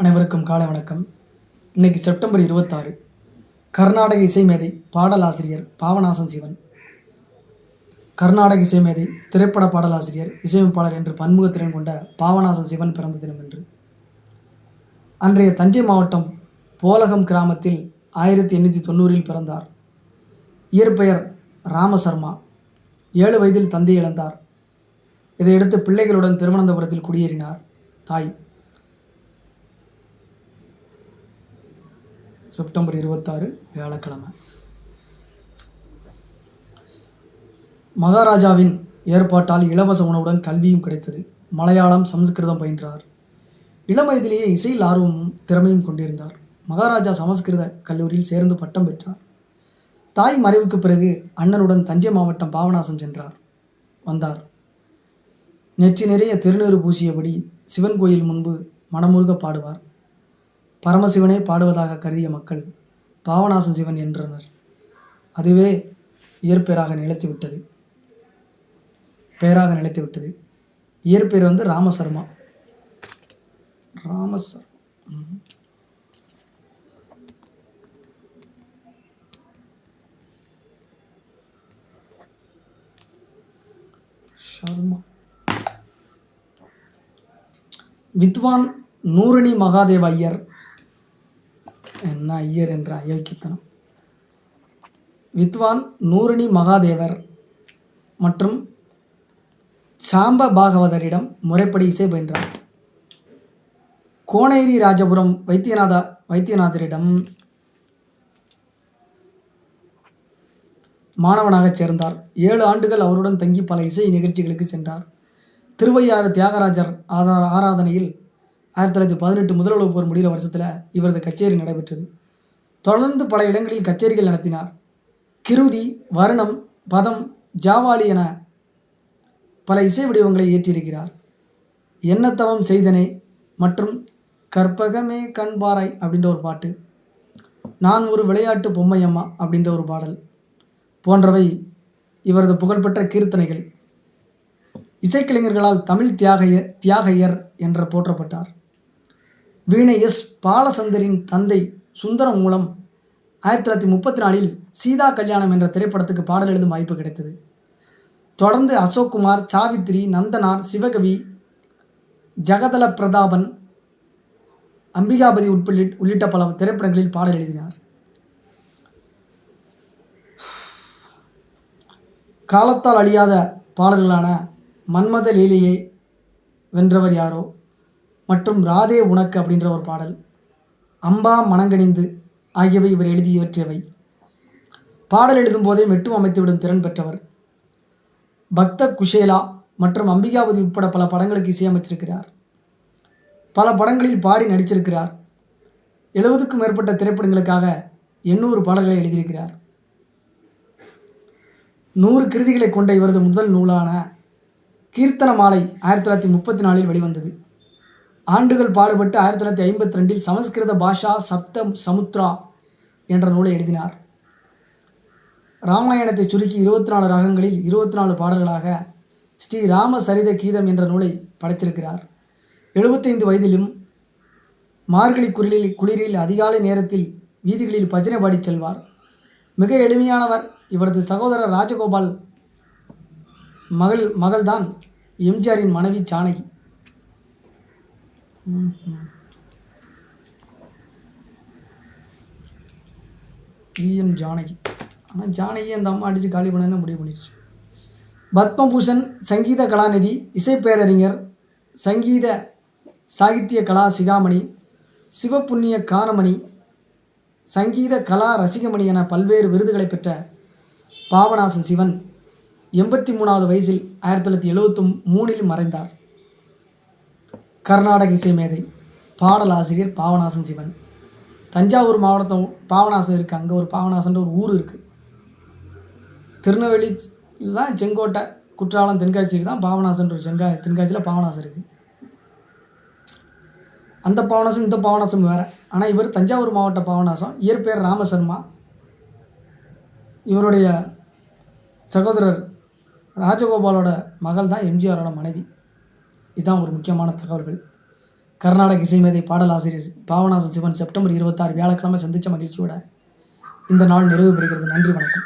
அனைவருக்கும் காலை வணக்கம். இன்னைக்கு செப்டம்பர் இருபத்தாறு. கர்நாடக இசை மேதை பாடலாசிரியர் பாவநாசன் சிவன். கர்நாடக இசை மேதை திரைப்பட பாடலாசிரியர் இசையமைப்பாளர் என்று பன்முகத்திறன் கொண்ட பாவநாசன் சிவன் பிறந்த தினம் என்று அன்றைய தஞ்சை மாவட்டம் போலகம் கிராமத்தில் ஆயிரத்தி எண்ணூற்றி தொண்ணூறில் பிறந்தார். இயற்பெயர் ராமசர்மா. ஏழு வயதில் தந்தை இழந்தார். இதையடுத்து பிள்ளைகளுடன் திருவனந்தபுரத்தில் குடியேறினார் தாய். செப்டம்பர் இருபத்தாறு வியாழக்கிழமை. மகாராஜாவின் ஏற்பாட்டால் இலவச உணவுடன் கல்வியும் கிடைத்தது. மலையாளம் சமஸ்கிருதம் பயின்றார். இளம் வயதிலேயே இசையில் ஆர்வமும் திறமையும் கொண்டிருந்தார். மகாராஜா சமஸ்கிருத கல்லூரியில் சேர்ந்து பட்டம் பெற்றார். தாய் மறைவுக்கு பிறகு அண்ணனுடன் தஞ்சை மாவட்டம் பாபநாசம் சென்றார். வந்தார். நெற்றி நிறைய திருநீறு பூசியபடி சிவன் கோயில் முன்பு மனமுருக பாடுவார். பரமசிவனே பாடுவதாக கருதிய மக்கள் பாவநாச சிவன் என்றனர். அதுவே இயற்பெயராக நிலைத்து விட்டது பெயராக நிலைத்துவிட்டது. இயற்பெயர் வந்து ராமசர்மா. ராமசர் சர்மா. வித்வான் நூரணி மகாதேவ ஐயர் என்ன ஐயர் என்ற அயோக்கியத்தனம். வித்வான் நூரணி மகாதேவர் மற்றும் சாம்ப பாகவதரிடம் முறைப்படி இசை பயின்றார். கோனேரி ராஜபுரம் வைத்தியநாத வைத்தியநாதரிடம் மாணவனாகச் சேர்ந்தார். ஏழு ஆண்டுகள் அவருடன் தங்கி பல இசை நிகழ்ச்சிகளுக்கு சென்றார். திருவையாறு தியாகராஜர் ஆதார ஆராதனையில் ஆயிரத்தி தொள்ளாயிரத்தி பதினெட்டு முதல் உலகப் போர் முடிகிற வருஷத்தில் இவரது கச்சேரி நடைபெற்றது. தொடர்ந்து பல இடங்களில் கச்சேரிகள் நடத்தினார். கிருதி வருணம் பதம் ஜாவாலி என பல இசை வடிவங்களை இயற்றியிருக்கிறார். எண்ணத்தவம் செய்தனே மற்றும் கற்பகமே கண்பாறை அப்படின்ற ஒரு பாட்டு. நான் ஒரு விளையாட்டு பொம்மையம்மா அப்படின்ற ஒரு பாடல் போன்றவை இவரது புகழ்பெற்ற கீர்த்தனைகள். இசைக்கலைஞர்களால் தமிழ் தியாகைய தியாகையர் என்ற போற்றப்பட்டார். வீணை எஸ் பாலசந்தரின் தந்தை சுந்தரம் மூலம் ஆயிரத்தி தொள்ளாயிரத்தி முப்பத்தி நாலில் சீதா கல்யாணம் என்ற திரைப்படத்துக்கு பாடல் எழுதும் வாய்ப்பு கிடைத்தது. தொடர்ந்து அசோக்குமார் சாவித்ரி நந்தனார் சிவகவி ஜகதல பிரதாபன் அம்பிகாபதி உட்பள்ளி உள்ளிட்ட பல திரைப்படங்களில் பாடல் எழுதினார். காலத்தால் அழியாத பாடல்களான மன்மத லீலையை வென்றவர் யாரோ? மற்றும் ராதே உனக்கு அப்படின்ற ஒரு பாடல். அம்பா மனங்கணிந்து ஆகியவை இவர் எழுதியவற்றியவை. பாடல் எழுதும் போதே மெட்டும் அமைத்துவிடும் திறன் பெற்றவர். பக்த குஷேலா மற்றும் அம்பிகாபதி உட்பட பல படங்களுக்கு இசையமைச்சிருக்கிறார் பல படங்களில் பாடி நடிச்சிருக்கிறார் எழுபதுக்கும் மேற்பட்ட திரைப்படங்களுக்காக எண்ணூறு பாடல்களை எழுதியிருக்கிறார். நூறு கிருதிகளை கொண்ட இவரது முதல் நூலான கீர்த்தன மாலை ஆயிரத்தி தொள்ளாயிரத்தி முப்பத்தி நாலில் வெளிவந்தது. ஆண்டுகள் பாடுபட்டு ஆயிரத்தி தொள்ளாயிரத்தி ஐம்பத்தி ரெண்டில் சமஸ்கிருத பாஷா சப்த சமுத்ரா என்ற நூலை எழுதினார். ராமாயணத்தை சுருக்கி இருபத்தி நாலு ராகங்களில் இருபத்தி நாலு பாடல்களாக ஸ்ரீ ராம சரித கீதம் என்ற நூலை படைத்திருக்கிறார். எழுபத்தைந்து வயதிலும் மார்கழி குரலில் குளிரில் அதிகாலை நேரத்தில் வீதிகளில் பஜனை பாடிச் செல்வார். மிக எளிமையானவர். இவரது சகோதரர் ராஜகோபால் மகள் மகள்தான் எம்ஜிஆரின் மனைவி ஜானகி விஎம் ஜானகி. ஆனால் ஜானகி அந்த அம்மா அடித்து காலி பண்ணன்னு முடிவு பண்ணிடுச்சு. பத்மபூஷன் சங்கீத கலாநிதி இசைப்பேரறிஞர் சங்கீத சாகித்ய கலா சிகாமணி சிவப்புண்ணிய கானமணி சங்கீத கலா ரசிகமணி என பல்வேறு விருதுகளை பெற்ற பாபநாசன் சிவன் எண்பத்தி மூணாவது வயசில் ஆயிரத்தி தொள்ளாயிரத்தி எழுபத்தி மூணில் மறைந்தார். கர்நாடக இசை மேதை பாடலாசிரியர் பாவநாசன் சிவன். தஞ்சாவூர் மாவட்டத்தை பாவநாசம் இருக்குது அங்கே ஒரு பாவனாசன்ற ஒரு ஊர் இருக்குது திருநெல்வேலி தான் செங்கோட்டை குற்றாலம் தென்காசிக்கு தான் பாவனாசன்ற ஒரு செங்கா தென்காசியில் பாவநாசம் இருக்குது அந்த பாவனாசம் இந்த பாவனாசம் வேறு. ஆனால் இவர் தஞ்சாவூர் மாவட்ட பாவநாசம். இயற்பெயர் ராமசர்மா. இவருடைய சகோதரர் ராஜகோபாலோட மகள் தான் எம்ஜிஆரோட மனைவி. இதுதான் ஒரு முக்கியமான தகவல்கள். கர்நாடக இசைமேதை பாடலாசிரியர் பாவனாசன் சிவன் செப்டம்பர் இருபத்தாறு வியாழக்கிழமை சந்தித்த மகிழ்ச்சியோட இந்த நாள் நிறைவு பெறுகிறது. நன்றி வணக்கம்.